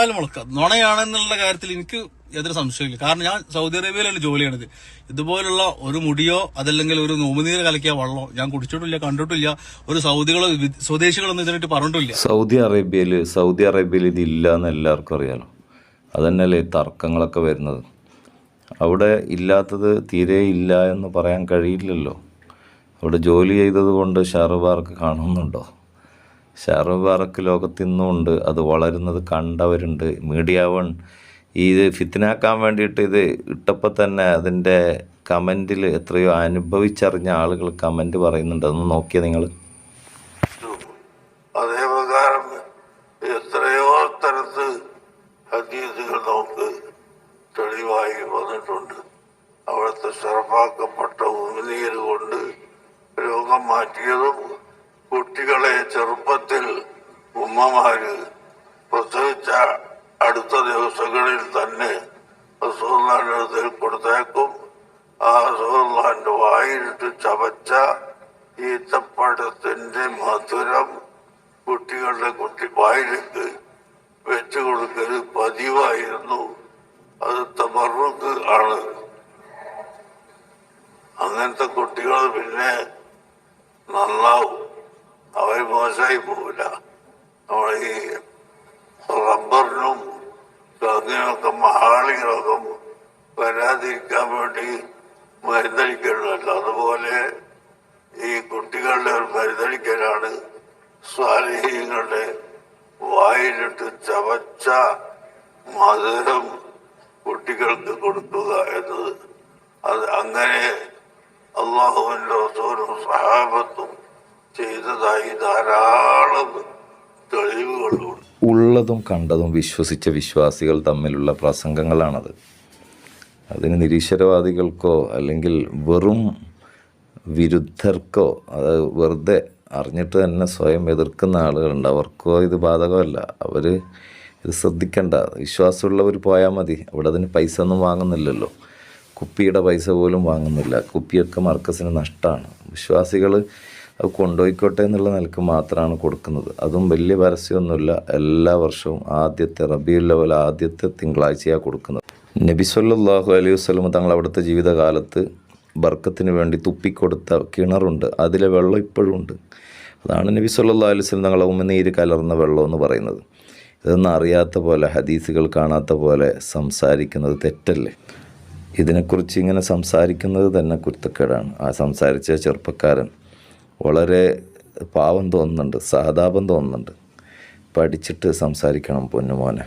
എന്തായാലും മുളക്കാം നുണയാണെന്നുള്ള കാര്യത്തിൽ എനിക്ക് യാതൊരു സംശയമില്ല കാരണം ഞാൻ സൗദി അറേബ്യയിലാണ് ജോലി ചെയ്യണത് ഇതുപോലുള്ള ഒരു മുടിയോ അതല്ലെങ്കിൽ ഒരു നോമുനീര് കലക്കിയ വള്ളോ ഞാൻ കുടിച്ചിട്ടില്ല കണ്ടിട്ടില്ല. ഒരു സൗദികളോ സ്വദേശികളൊന്നും ഇതിനായിട്ട് പറഞ്ഞിട്ടില്ല. സൗദി അറേബ്യയിൽ സൗദി അറേബ്യയിൽ ഇതില്ല എന്ന് എല്ലാവർക്കും അറിയാലോ. അതന്നെയല്ലേ ഈ തർക്കങ്ങളൊക്കെ വരുന്നത്. അവിടെ ഇല്ലാത്തത് തീരെ ഇല്ല എന്ന് പറയാൻ കഴിയില്ലല്ലോ. അവിടെ ജോലി ചെയ്തത് കൊണ്ട് ഷാറുബാർക്ക് കാണുന്നുണ്ടോ? ഷാറുബാർക്ക് ലോകത്ത് ഇന്നുമുണ്ട് അത് വളരുന്നത് കണ്ടവരുണ്ട്. മീഡിയ വൺ ഇത് ഫിത്തിനാക്കാൻ വേണ്ടിയിട്ട് ഇത് ഇട്ടപ്പോൾ തന്നെ അതിന്റെ കമന്റിൽ എത്രയോ അനുഭവിച്ചറിഞ്ഞ ആളുകൾ കമന്റ് പറയുന്നുണ്ട്. അതൊന്ന് നോക്കിയാൽ നിങ്ങൾ? ചെറുപ്പ എത്രയോ വന്നിട്ടുണ്ട്. രോഗം മാറ്റിയതും കുട്ടികളെ ചെറുപ്പത്തിൽ ഉമ്മമാര് പ്രസവിച്ച അടുത്ത ദിവസങ്ങളിൽ തന്നെ റസൂല്ലാന്റെ കൊടുത്തേക്കും. ആ റസൂല്ലാന്റെ വായിലിട്ട് ചവച്ച ഈത്തപ്പഴത്തിന്റെ മധുരം കുട്ടികളുടെ കുട്ടി വായിലേക്ക് വെച്ചു കൊടുക്കൽ പതിവായിരുന്നു. അത് തമറുക്ക് ആണ്. അങ്ങനത്തെ കുട്ടികൾ പിന്നെ നന്നാവും. അവർ മോശമായി പോവില്ല. നമ്മൾ ഈ റബ്ബറിനും അതിനൊക്കെ മഹാളി രോഗം വരാതിരിക്കാൻ വേണ്ടി മരുന്നടിക്കണമല്ലോ അതുപോലെ ഈ കുട്ടികളുടെ ഒരു മരുന്നടിക്കലാണ് സ്വാലിഹീങ്ങളുടെ വായിലിട്ട് ചവച്ച മധുരം കുട്ടികൾക്ക് കൊടുക്കുക എന്നത്. അത് അങ്ങനെ അള്ളാഹുവിന്റെ റസൂലും സഹാബത്തും ചെയ്തതായി ധാരാളം ഉള്ളതും കണ്ടതും വിശ്വസിച്ച വിശ്വാസികൾ തമ്മിലുള്ള പ്രസംഗങ്ങളാണത്. അതിന് നിരീശ്വരവാദികൾക്കോ അല്ലെങ്കിൽ വെറും വിരുദ്ധർക്കോ അത് വെറുതെ അറിഞ്ഞിട്ട് തന്നെ സ്വയം എതിർക്കുന്ന ആളുകളുണ്ട്. അവർക്കോ ഇത് ബാധകമല്ല. അവർ ഇത് ശ്രദ്ധിക്കേണ്ട. വിശ്വാസമുള്ളവർ പോയാൽ മതി. അവിടെ അതിന് പൈസ ഒന്നും വാങ്ങുന്നില്ലല്ലോ. കുപ്പിയുടെ പൈസ പോലും വാങ്ങുന്നില്ല. കുപ്പിയൊക്കെ മർക്കസിന് നഷ്ടമാണ് വിശ്വാസികൾ അത് കൊണ്ടുപോയിക്കോട്ടെ എന്നുള്ള നിലയ്ക്ക് മാത്രമാണ് കൊടുക്കുന്നത്. അതും വലിയ പരസ്യമൊന്നുമില്ല. എല്ലാ വർഷവും ആദ്യത്തെ റബിയുൽ ലെവൽ ആദ്യത്തെ തിങ്കളാഴ്ചയാണ് കൊടുക്കുന്നത്. നബി സല്ലല്ലാഹു അലൈഹി വസല്ലം തങ്ങൾ അവിടുത്തെ ജീവിതകാലത്ത് ബർക്കത്തിന് വേണ്ടി തുപ്പിക്കൊടുത്ത കിണറുണ്ട്. അതിലെ വെള്ളം ഇപ്പോഴും ഉണ്ട്. അതാണ് നബി സല്ലാ അലൈഹി വസല്ലം തങ്ങളെ ഉമ്മനീര് കലർന്ന വെള്ളം എന്ന് പറയുന്നത്. ഇതൊന്നും അറിയാത്ത പോലെ ഹദീസുകൾ കാണാത്ത പോലെ സംസാരിക്കുന്നത് തെറ്റല്ലേ? ഇതിനെക്കുറിച്ച് ഇങ്ങനെ സംസാരിക്കുന്നത് തന്നെ കുരുത്തക്കേടാണ്. ആ സംസാരിച്ച ചെറുപ്പക്കാരൻ വളരെ പാവം തോന്നുന്നുണ്ട് സഹതാപം തോന്നുന്നുണ്ട്. പഠിച്ചിട്ട് സംസാരിക്കണം പൊന്നുമോനെ.